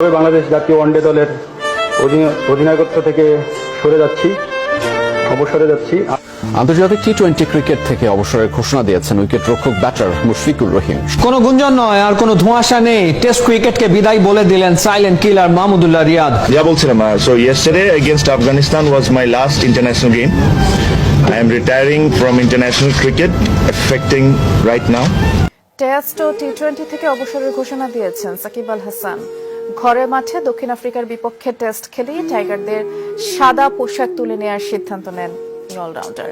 তবে বাংলাদেশ জাতীয় ওয়ানডে দলের অধিনায়কত্ব থেকে সরে যাচ্ছি অবসরে যাচ্ছি। আন্তর্জাতিক টি টোয়েন্টি ক্রিকেট থেকে অবসরের ঘোষণা দিয়েছেন উইকেট রক্ষক ব্যাটার মুশফিকুর রহিম। কোনো গুঞ্জন নয় আর কোনো ধোঁয়াশা নেই। টেস্ট ক্রিকেটকে বিদায় বলে দিলেন সাইলেন্ট কিলার মাহমুদুল্লাহ রিয়াদ। যা বলছিলাম so yesterday against Afghanistan was my last international game I am retiring from international cricket effecting right now test O T twenty থেকে অবসরের ঘোষণা দিয়েছেন সাকিব আল হাসান। ঘরের মাঠে দক্ষিণ আফ্রিকার বিপক্ষে টেস্ট খেলেই টাইগারদের সাদা পোশাক তুলে নেওয়ার সিদ্ধান্ত নেন অলরাউন্ডার।